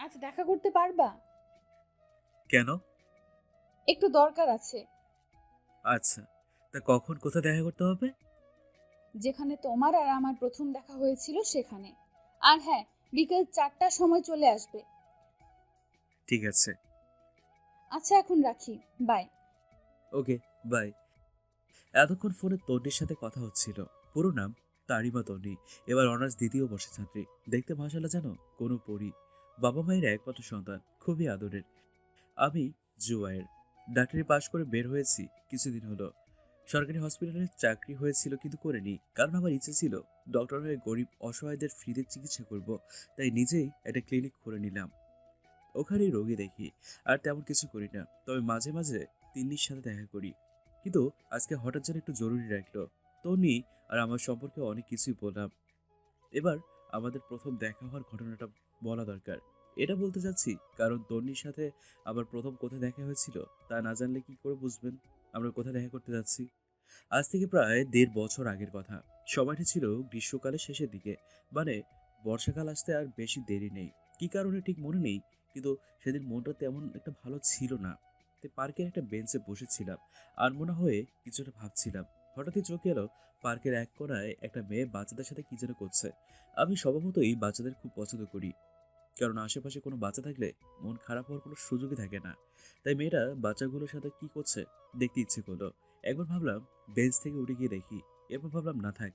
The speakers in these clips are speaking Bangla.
আজ দেখা করতে পারবা? কেন? একটু দরকার আছে। আচ্ছা তা কখন কোথায় দেখা করতে হবে? যেখানে তোমার আর আমার প্রথম দেখা হয়েছিল সেখানে। আর হ্যাঁ বিকেল চারটার সময় চলে আসবে। ঠিক আছে। আচ্ছা এখন রাখি। বাই। Okay bye. এতক্ষণ ফোনে তন্নির সাথে কথা হচ্ছিল। পুরো নাম তারিমা তন্নি এবার অনার্স দ্বিতীয় বর্ষের ছাত্রী। দেখতে ভাষালা জানো কোনো পড়ি বাবা মায়ের একমাত্র সন্তান, খুবই আদরের। আমি জুয়ায়ের। ডাক্তারি পাশ করে বের হয়েছি কিছুদিন হলো। সরকারি হসপিটালে চাকরি হয়েছিল কিন্তু করিনি। কারণ আমার ইচ্ছে ছিল ডক্টর হয়ে গরিব অসহায়দের ফ্রিতে চিকিৎসা করব। তাই নিজেই একটা ক্লিনিক খুলে নিলাম। ওখানে রোগী দেখি। আর তেমন কিছু করি না। তবে মাঝে মাঝে তিন্নির সাথে দেখা করি। কিন্তু আজকে হঠাৎ যেন একটু জরুরি রাখল তন্নি আর আমার সম্পর্কে অনেক কিছুই বললাম। এবার আমাদের প্রথম দেখা হওয়ার ঘটনাটা বলা দরকার। এটা বলতে চাচ্ছি কারণ তন্নির সাথে আমার প্রথম কোথায় দেখা হয়েছিল, তা না জানলে কি করে বুঝবেন? আমরা কোথায় দেখা করতে যাচ্ছি? আজ থেকে প্রায় দেড় বছর আগের কথা। সময়টা ছিল গ্রীষ্মকালের শেষের দিকে মানে বর্ষাকাল আসতে আর বেশি দেরি নেই। কি কারণে ঠিক মনে নেই, কিন্তু সেদিন মনটা তেমন একটা ভালো ছিল না। তাই পার্কের একটা বেঞ্চে বসেছিলাম, আর মনে হয়ে কিছুটা ভাবছিলাম। হঠাৎই চোখ এলো পার্কের এক কোনায় একটা মেয়ে বাচ্চাদের সাথে কি যেন করছে। আমি স্বভাবতই বাচ্চাদের খুব পছন্দ করি। কারণ আশেপাশে কোনো বাচ্চা থাকলে মন খারাপ হওয়ার কোনো সুযোগই থাকে না। তাই মেয়েটা বাচ্চাগুলোর সাথে কি করছে দেখতে ইচ্ছে করল। একবার ভাবলাম বেঞ্চ থেকে উঠে গিয়ে দেখি, এরপর ভাবলাম না থাক,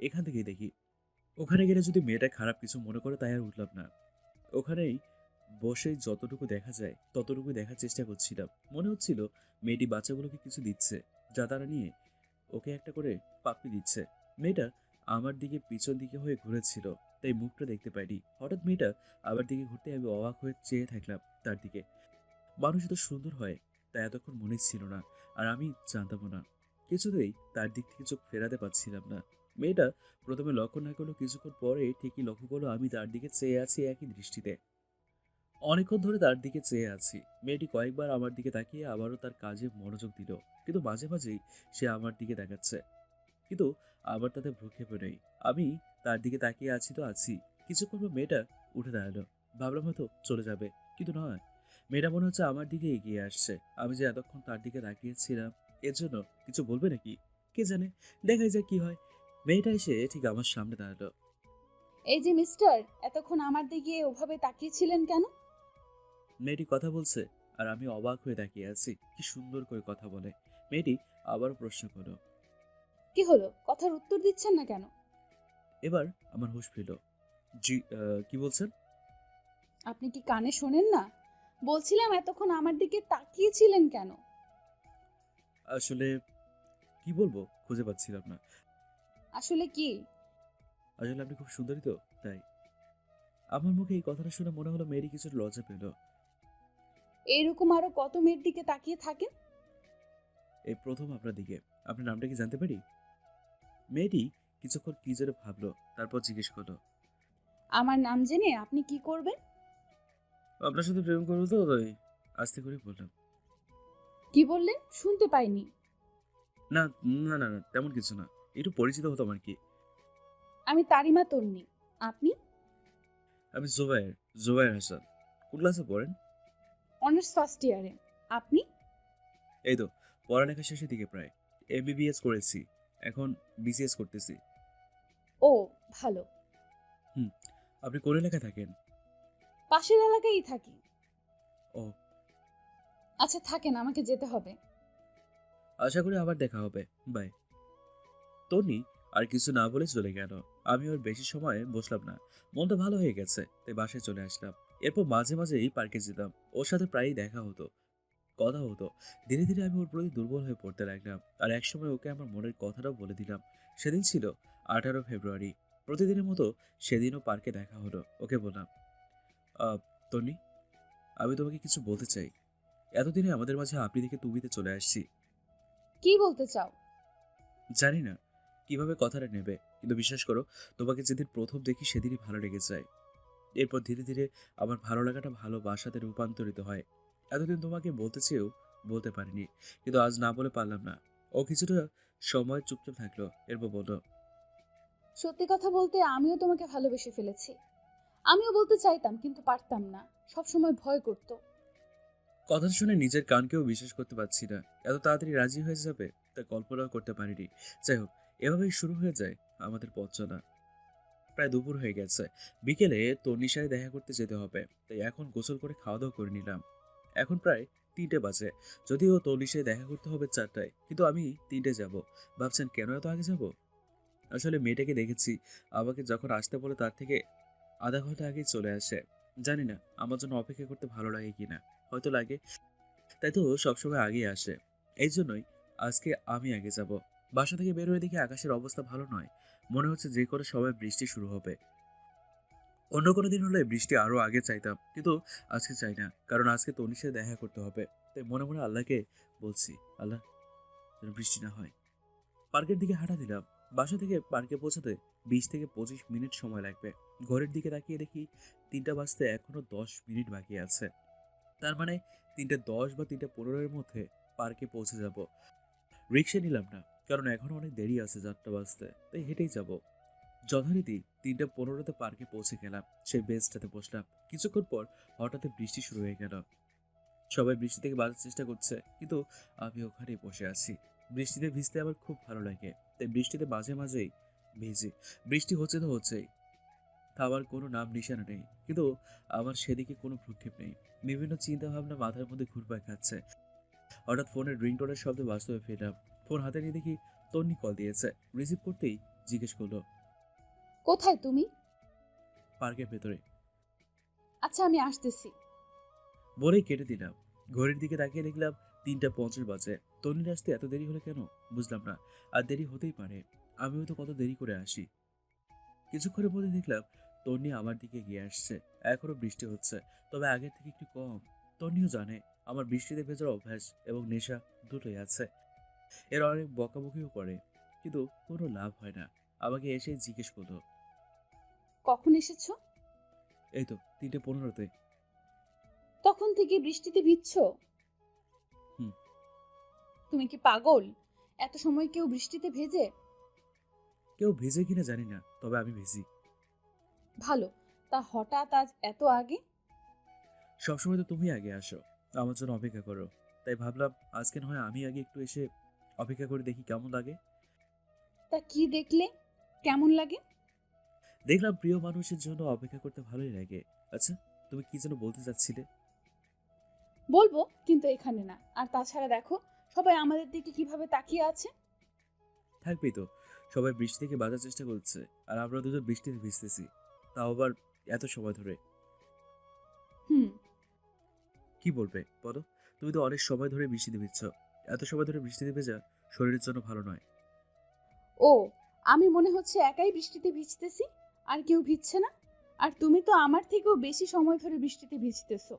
এখান থেকেই দেখি। ওখানে গেলে যদি মেয়েটা খারাপ কিছু মনে করে তাই আর উঠলাম না। ওখানেই বসেই যতটুকু দেখা যায় ততটুকু দেখার চেষ্টা করছিলাম। মনে হচ্ছিল মেয়েটি বাচ্চাগুলোকে কিছু দিচ্ছে, যা তারা নিয়ে ওকে একটা করে পাপ্পি দিচ্ছে। মেয়েটা আমার দিকে পিছন দিকে হয়ে ঘুরেছিল। তাই মুখটা দেখতে পাইনি। হঠাৎ মেয়েটা আমার দিকে ঘুরতে আমি অবাক হয়ে চেয়ে থাকলাম তার দিকে। মানুষ এত সুন্দর হয়, তা এতক্ষণ মনে ছিল না, আর আমি জানতামও না। কিছুতেই তার দিক থেকে চোখ ফেরাতে পারছিলাম না। মেয়েটা প্রথমে লক্ষ্য না করল কিছুক্ষণ পরে ঠিকই লক্ষ্য করল আমি তার দিকে চেয়ে আছি একই দৃষ্টিতে। অনেকক্ষণ ধরে তার দিকে চেয়ে আছি। মেয়েটি কয়েকবার আমার দিকে তাকিয়ে আবারও তার কাজে মনোযোগ দিল, কিন্তু মাঝে মাঝেই সে আমার দিকে দেখাচ্ছে কিন্তু আবার তাতে ভ্রুক্ষেপে নেই। আমি তার দিকে তাকিয়ে আছি তো আছি। কিছুক্ষণ পর মেয়েটা উঠে দাঁড়াল। ভাবলাম হয়তো চলে যাবে কিন্তু নয়। মেয়েটা মনে হচ্ছে আমার দিকে এগিয়ে আসছে। আমি যে এতক্ষণ তার দিকে তাকিয়েছিলাম এর জন্য কিছু বলবে নাকি? কে জানে? দেখাই যায় কি হয়। মেয়েটা এসে ঠিক আমার সামনে দাঁড়াল। এই যে মিস্টার এতক্ষণ আমার দিকে ওভাবে তাকিয়েছিলেন কেন? মেয়েটি কথা বলছে আর আমি অবাক হয়ে তাকিয়ে আছি। কি সুন্দর করে কথা বলে। মেয়েটি আবার প্রশ্ন করল। কি হলো? কথার উত্তর দিচ্ছেন না কেন? এবার আমার হুঁশ ফিরল। জি আহ, কি বলছেন? আপনি কি কানে শোনেন না? বলছিলাম এতক্ষণ আমার দিকে তাকিয়েছিলেন কেন? আসলে কি বলব? খুঁজে পাচ্ছিলাম না আসলে কি? আসলে আপনি খুব সুন্দরী তো তাই। আমার মুখে এই কথাটা শুনে মনে হলো মেয়েটি কিছু লজ্জা পেল। এইরকম আরও কত মেয়ের দিকে তাকিয়ে থাকেন? এই প্রথম আপনার দিকে। আপনার নামটা কি জানতে পারি? মেয়েটি কিছুক্ষণ কি যেন ভাবলো তারপর জিজ্ঞেস করল। আমার নাম জেনে আপনি কি করবেন? আপনার সাথে প্রেম করব তো তাই আস্তে করে বললাম। কি বললেন? শুনতে পাইনি। না না না না তেমন কিছু না। একটু পরিচিত হতাম আর কি। আমি তারিমা তন্নি। আপনি? আমি জোবায়ের জোবায়ের হাসান। কোন ক্লাসে পড়েন? অনার্স ফার্স্ট ইয়ারে আপনি? এই তো পড়ালেখা শেষের দিকে প্রায়। এমবিবিএস করেছি। এখন বিসিএস করতেছি। ও ভালো। হুম আপনি কোন এলাকায় থাকেন? পাশের এলাকায়ই থাকি। ও। আচ্ছা থাকেন আমাকে যেতে হবে। আশা করি আবার দেখা হবে। বাই। তনি আর কিছু না বলে চলে গেল। আমি ওর বেশি সময় বসলাম না। মনটা ভালো হয়ে গেছে তাই বাসায় চলে আসলাম। এরপর মাঝে মাঝে এই পার্কে যেতাম। ওর সাথে প্রায়ই দেখা হতো। কথা হতো। ধীরে ধীরে আমি ওর প্রতি দুর্বল হয়ে পড়তে লাগলাম আর একসময় ওকে আমার মনের কথাটাও বলে দিলাম। সেদিন ছিল আঠারো ফেব্রুয়ারি। প্রতিদিনের মতো সেদিনও পার্কে দেখা হলো। ওকে বললাম "আহ, তনি আমি তোমাকে কিছু বলতে চাই। এতদিনে আমাদের মাঝে আপনি দেখে তুমিতে চলে আসছি। কি বলতে চাও? জানি না। কীভাবে কথাটা নেবে? কিন্তু বিশ্বাস করো তোমাকে যেদিন প্রথম দেখি সেদিনই ভালো লেগে যায়। এরপর ধীরে ধীরে আমার ভালো লাগাটা ভালোবাসাতে রূপান্তরিত হয়। এতদিন তোমাকে বলতে চেয়েও বলতে পারিনি কিন্তু আজ না বলে পারলাম না। ও কিছুটা সময় চুপচাপ থাকল এরপর বলল সত্যি কথা বলতে আমিও তোমাকে ভালোবেসে ফেলেছি। আমিও বলতে চাইতাম কিন্তু পারতাম না। সবসময় ভয় করতো। কথা শুনে নিজের কানকেও বিশ্বাস করতে পারছি না। এত তাড়াতাড়ি রাজি হয়ে যাবে তা কল্পনাও করতে পারিনি। যাই হোক এভাবেই শুরু হয়ে যায় আমাদের পথ চলা। প্রায় দুপুর হয়ে গেছে। বিকেলে তন্নির সাথে দেখা করতে যেতে হবে তাই এখন গোসল করে খাওয়া দাওয়া করে নিলাম। এখন প্রায় তিনটে বাজে। যদিও সাথে দেখা করতে হবে চারটায়, কিন্তু আমি তিনটে যাব। ভাবছেন কেন এত আগে যাব? আসলে মেয়েটাকে দেখেছি। আমাকে যখন আসতে বলে তার থেকে আধা ঘণ্টা আগেই চলে আসে। জানি না, আমার জন্য অপেক্ষা করতে ভালো লাগে কিনা হয়তো লাগে। তাই তো সবসময় আগেই আসে। এই জন্যই আজকে আমি আগে যাব। বাসা থেকে বের হয়ে দেখি আকাশের অবস্থা ভালো নয়। মনে হচ্ছে যে করে সবাই বৃষ্টি শুরু হবে। অন্য কোনো দিন হলে বৃষ্টি আরও আগে চাইতাম, কিন্তু আজকে চাই না, কারণ আজকে তনির সাথে দেখা করতে হবে। তাই মনে মনে আল্লাহকে বলছি, আল্লাহ যেন বৃষ্টি না হয়। পার্কের দিকে হাঁটা দিলাম। বাসা থেকে পার্কে পৌঁছাতে বিশ থেকে পঁচিশ মিনিট সময় লাগবে। ঘরের দিকে তাকিয়ে দেখি তিনটা বাজতে এখনও দশ মিনিট বাকি আছে। তার মানে তিনটে দশ বা তিনটে পনেরোর মধ্যে পার্কে পৌঁছে যাব। রিক্সা নিলাম না, কারণ এখনও অনেক দেরি আছে চারটা বাজতে, তাই হেঁটেই যাব। যথারীতি তিনটে পনেরোতে পার্কে পৌঁছে গেলাম। সেই বেঞ্চটাতে বসলাম। কিছুক্ষণ পর হঠাৎ বৃষ্টি শুরু হয়ে গেল। সবাই বৃষ্টি থেকে বাঁচার চেষ্টা করছে, কিন্তু আমি ওখানেই বসে আছি। বৃষ্টিতে ভিজতে আমার খুব ভালো লাগে। তাই বৃষ্টিতে মাঝে মাঝেই ভিজি। বৃষ্টি হচ্ছে তো হচ্ছেই। থামার কোনো নাম নিশানা নেই। কিন্তু আমার সেদিকে কোনো ভ্রুক্ষেপ নেই। বিভিন্ন চিন্তা ভাবনা মাথার মধ্যে ঘুরপাক খাচ্ছে। হঠাৎ ফোনের রিংটোনের শব্দে বাস্তবে ফেললাম ফোন হাতে নিয়ে দেখি তন্নি কল দিয়েছে। রিসিভ করতেই জিজ্ঞেস করল কোথায় তুমি? পার্কের ভেতরে। আচ্ছা আমি আসতেছি। বলেই কেটে দিলাম। ঘড়ির দিকে তাকিয়ে দেখলাম তিনটা পঞ্চাশ বাজে। তন্নির আসতে এত দেরি হলো কেন? বুঝলাম না। আর দেরি হতেই পারে। আমিও তো কত দেরি করে আসি। কিছুক্ষণের মধ্যে দেখলাম তন্নি আমার দিকে গিয়ে আসছে। এখনও বৃষ্টি হচ্ছে তবে আগের থেকে একটু কম। তন্নিও জানে আমার বৃষ্টিতে ভেজার অভ্যাস এবং নেশা দুটোই আছে। এর অনেক বকাবকিও করে কিন্তু কোনো লাভ হয় না। আমাকে এসে জিজ্ঞেস করল কখন এসেছ? এই তো তিনটে পনেরোতে। তখন থেকে বৃষ্টিতে ভিজছো? হুম। তুমি কি পাগল? এত সময় কেউ বৃষ্টিতে ভেজে? কেউ ভিজে কিনা জানি না তবে আমি ভিজি। ভালো তা হঠাৎ আজ এত আগে? সবসময় তো তুমি আগে আসো আমার জন্য অপেক্ষা করো। তাই ভাবলাম আজকে না হয় আমি আগে একটু এসে অপেক্ষা করে দেখি কেমন লাগে। তা কি দেখলে? কেমন লাগে? দেখলাম প্রিয় মানুষের জন্য অপেক্ষা করতে ভালোই লাগে। আচ্ছা তুমি কি যেন বলতে চাচ্ছিলে? বলব কিন্তু এখানে না। আর তাছাড়া দেখো সবাই আমাদের দিকে কীভাবে তাকিয়ে আছে? থাকবেই তো। সবাই বৃষ্টি থেকে বাঁচার চেষ্টা করছে আর আমরা দুজন বৃষ্টিতে ভিজতেছি। তাও আবার এত সময় ধরে। হুম। কি বলবে? বলো। তুমি তো অনেক সময় ধরে বৃষ্টিতে ভিজছ। এত সময় ধরে বৃষ্টিতে ভেজা শরীরের জন্য ভালো নয়। ও আমি মনে হচ্ছে একাই বৃষ্টিতে ভিজতেছি? আর কেউ ভিজছে না? আর তুমি তো আমার থেকেও বেশি সময় ধরে বৃষ্টিতে ভিজতেছো।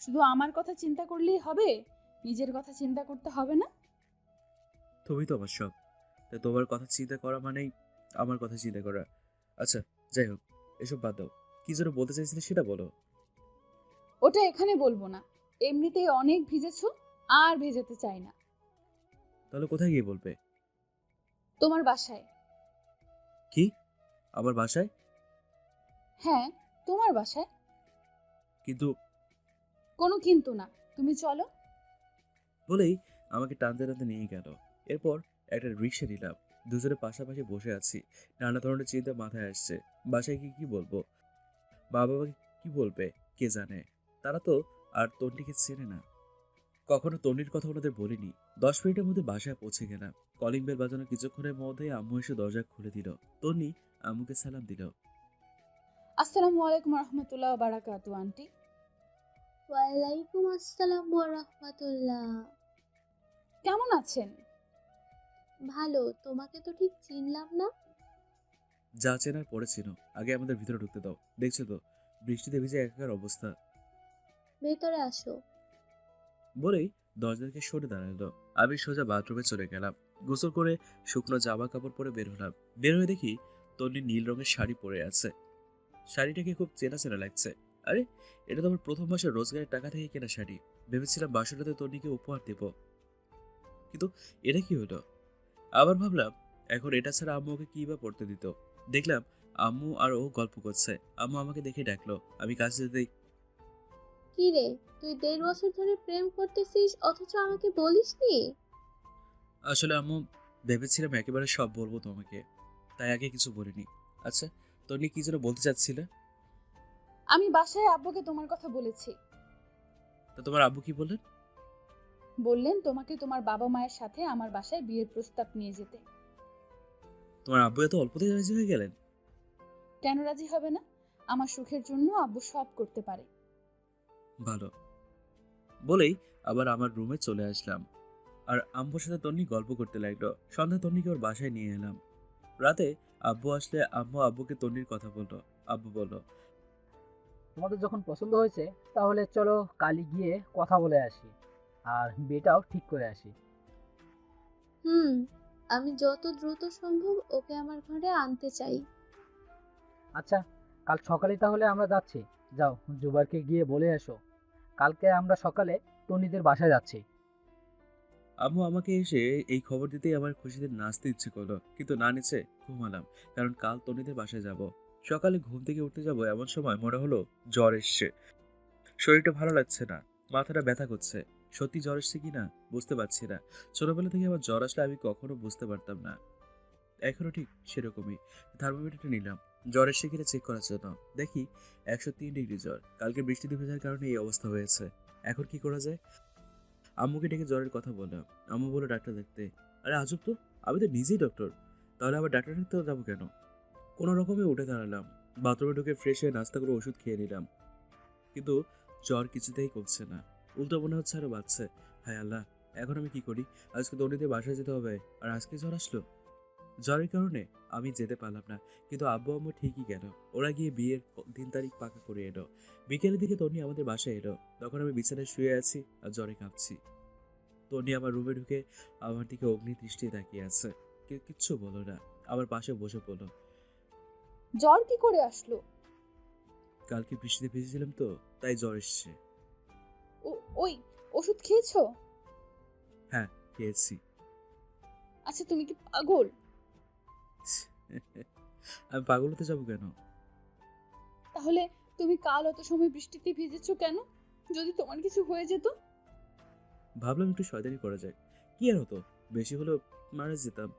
শুধু আমার কথা চিন্তা করলেই হবে? নিজের কথা চিন্তা করতে হবে না? তুমি তো আমার সব। তাই তোমার কথা চিন্তা করা মানেই আমার কথা চিন্তা করা। আচ্ছা যাই হোক এসব বাদ দাও। কি যেন বলতে চাইছিলে সেটা বলো। ওটা এখানে বলব না। এমনিতেই অনেক ভিজেছো আর ভেজাতে চাই না। তাহলে কোথায় গিয়ে বলবে? তোমার বাসায়। কি? আমার বাসায়? হ্যাঁ তোমার বাসায়। কিন্তু কোনো কিন্তু না তুমি চলো। বলেই আমাকে টানতে টানতে নিয়ে গেল। এরপর একটা রিক্সা নিলাম। দুজনে পাশাপাশি বসে আছি। নানা ধরনের চিন্তা মাথায় আসছে। বাসায় গিয়ে কি বলব? বাবা বাবাকে কি বলবে? কে জানে? তারা তো আর তন্ডিকে চেনে না। কখনো তন্ডির কথা ওনাদের বলিনি। দশ মিনিটের মধ্যে বাসায় পৌঁছে গেলাম। কলিং বেল বাজানো কিছুক্ষণের মধ্যেই আম্মু এসে দরজা খুলে দিল। তন্নি আম্মুকে সালাম দিল। আসসালামু আলাইকুম রহমতুল্লাহ বারাকাতু আন্টি। ওয়ালাইকুম আসসালাম রাহমাতুল্লাহ। কেমন আছেন? ভালো তোমাকে তো ঠিক চিনলাম না। যা চেনার পরে ছিল আগে আমাদের ভিতরে ঢুকতে দাও। দেখছ তো বৃষ্টিতে ভিজে একাকার অবস্থা। ভেতরে আসো। বলেই দরজা থেকে সরে দাঁড়াল আমি সোজা বাথরুমে চলে গেলাম। গোসল করে শুকনো জামা কাপড় পরে বের হলাম। বের হয়ে দেখি তন্নি নীল রঙের শাড়ি পরে আছে। শাড়িটাকে খুব চেনা চেনা লাগছে। আরে এটা তো আমার প্রথম মাসের রোজগারের টাকা থেকে কেনা শাড়ি। ভেবেছিলাম বাসনটাতে তন্নিকে উপহার দেব। কিন্তু এটা কি হলো? আবার ভাবলাম এখন এটা ছাড়া আম্মু ওকে কী বা পড়তে দিত? দেখলাম আম্মু আর ও গল্প করছে। আম্মু আমাকে দেখে ডাকলো আমি কাছে যেতেই কি রে তুই দেড় বছর ধরে প্রেম করতেছিস অথচ আমাকে বলিসনি? আসলে আম্মু ভেবেছিলাম একেবারে সব বলব তোমাকে তাই আগে কিছু বলিনি। আচ্ছা তনি কি যেন বলতে চাচ্ছিলে? আমি বাসায় আব্বুকে তোমার কথা বলেছি। তা তোমার আব্বু কি বললেন? বললেন তোমাকে তোমার বাবা মায়ের সাথে আমার বাসায় বিয়ের প্রস্তাব নিয়ে যেতে। তোমার আব্বু এত অল্পতেই রাজি হয়ে গেলেন? কেন রাজি হবে না? আমার সুখের জন্য আব্বু সব করতে পারে। ভালো। বলেই আবার আমার রুমে চলে আসলাম। আর আম্বুর সাথে তন্নি গল্প করতে লাগল। সন্ধ্যা তন্নিকে ওর বাসায় নিয়ে এলাম। রাতে আব্বু আসলে আম্মু আব্বুকে তন্নির কথা বলল। আব্বু বলল তোমাদের যখন পছন্দ হয়েছে তাহলে চলো কালি গিয়ে কথা বলে আসি আর বিয়েটাও ঠিক করে আসি। হুম আমি যত দ্রুত সম্ভব ওকে আমার ঘরে আনতে চাই। আচ্ছা কাল সকালে তাহলে আমরা যাচ্ছি। যাও জুবারকে গিয়ে বলে এসো। কালকে আমরা সকালে তন্নিদের বাসায় যাচ্ছি। আম্মু আমাকে এসে এই খবর দিতেই আমার খুশিতে নাচতে ইচ্ছে করল, কিন্তু না নিচে ঘুমালাম, কারণ কাল তনিদের বাসায় যাব। সকালে ঘুম থেকে উঠতে যাব এমন সময় মনে হলো জ্বর এসছে। শরীরটা ভালো লাগছে না, মাথাটা ব্যথা করছে। সত্যি জ্বর এসছে কি না বুঝতে পারছি না। ছোটবেলা থেকে আমার জ্বর আসলে আমি কখনো বুঝতে পারতাম না। এখনও ঠিক সেরকমই। থার্মোমিটারটা নিলাম। জ্বর এসে কিনা চেক করার জন্য। দেখি, একশো তিন ডিগ্রি জ্বর। কালকে বৃষ্টি বৃষ্টিতে ভেজার কারণে এই অবস্থা হয়েছে। এখন কি করা যায়? আম্মুকে ডেকে জ্বরের কথা বললাম। আম্মু বলল, ডাক্তার দেখতে। আরে, আজব তো। আমি তো নিজেই ডক্টর তাহলে আবার ডাক্তার দেখতে যাব কেন? কোনো রকমে উঠে দাঁড়ালাম। বাথরুমে ঢুকে ফ্রেশ হয়ে নাস্তা করে ওষুধ খেয়ে নিলাম। কিন্তু জ্বর কিছুতেই কমছে না। উল্টো মনে হচ্ছে আরও বাচ্চা হায় আল্লাহ, এখন আমি কি করি? আজকে দৌড়িতে বাসায় যেতে হবে। আর আজকে জ্বর আসলো? জ্বরের কারণে আমি যেতে পারলাম না। কিন্তু আব্বু আম্মু ঠিকই গেল। ওরা গিয়ে বিয়ের দিন তারিখ পাকা করে এলো। বিকেলের দিকে তনি আমাদের বাসায় এলো। তখন আমি বিছানায় শুয়ে আছি আর জ্বরে কাঁপছি। তনি আমার রুমে ঢুকে আমার দিকে অগ্নি দৃষ্টি তাকিয়ে আছে। কেউ কিচ্ছু বলো না। আমার পাশে বসে পড়ল। জ্বর কি করে আসলো? কালকে বৃষ্টিতে ভিজেছিলাম তো তাই জ্বর এসছে। ও ওই ওষুধ খেয়েছো? হ্যাঁ খেয়েছি। আচ্ছা তুমি কি পাগল? আমি পাগল হতে যাব কেন? তাহলে তুমি কাল অত সময় বৃষ্টিতে ভিজেছো কেন? যদি তোমার কিছু হয়ে যেত? ভাবলাম একটু শয়তানি করা যায় কি আর হতো বেশি হলেও মারা যেতাম।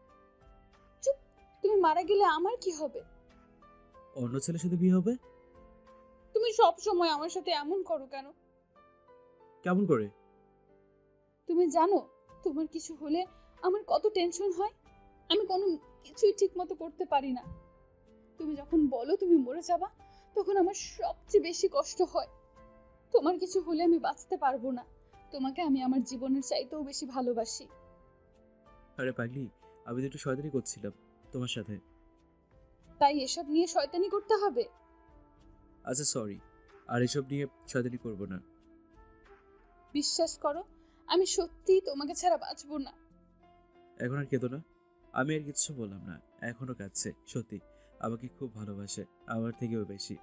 চুপ তুমি মারা গেলে আমার কি হবে? অন্য ছেলের সাথে বিয়ে হবে? তুমি সব সময় আমার সাথে এমন করো কেন? কেমন করে? তুমি জানো তোমার কিছু হলে আমার কত টেনশন হয়? আমি কোনো কিছুই ঠিক মতো করতে পারি না। তুমি যখন বলো তুমি মরে যাবা তখন আমার সবচেয়ে বেশি কষ্ট হয়। তোমার কিছু হলে আমি বাঁচতে পারব না। তোমাকে আমি আমার জীবনের চাইতেও বেশি ভালোবাসি। আরে পাগলি আমি তো একটু শয়তানি করছিলাম তোমার সাথে। তাই এসব নিয়ে শয়তানি করতে হবে? আচ্ছা সরি আর এসব নিয়ে শয়তানি করব না। বিশ্বাস করো আমি সত্যিই তোমাকে ছাড়া বাঁচবো না। এখন আর কেঁদো না। আমি আর কিচ্ছু বললাম না। এখনও কাঁদছে, সত্যি। আমাকে খুব ভালোবাসে, আমার থেকেও বেশি।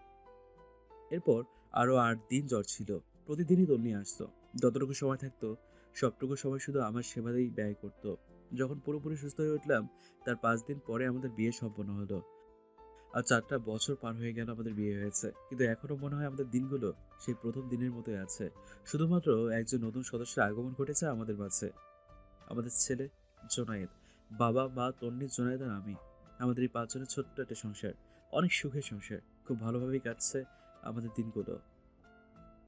এরপর আরও আট দিন জ্বর ছিল। প্রতিদিনই তন্নি আসতো। যতটুকু সময় থাকতো, সবটুকু সময় শুধু আমার সেবাতেই ব্যয় করতো। যখন পুরোপুরি সুস্থ হয়ে উঠলাম, তার পাঁচ দিন পরে আমাদের বিয়ে সম্পন্ন হলো। আর চারটা বছর পার হয়ে গেল আমাদের বিয়ে হয়েছে। কিন্তু এখনও মনে হয় আমাদের দিনগুলো সেই প্রথম দিনের মতোই আছে। শুধুমাত্র একজন নতুন সদস্যের আগমন ঘটেছে আমাদের মাঝে। আমাদের ছেলে জোনায়েদ। বাবা, মা, তন্নি জোনায়েদ আর আমি, আমাদের এই পাঁচজনের ছোট্ট একটা সংসার। অনেক সুখের সংসার। খুব ভালোভাবেই কাটছে আমাদের দিনগুলো।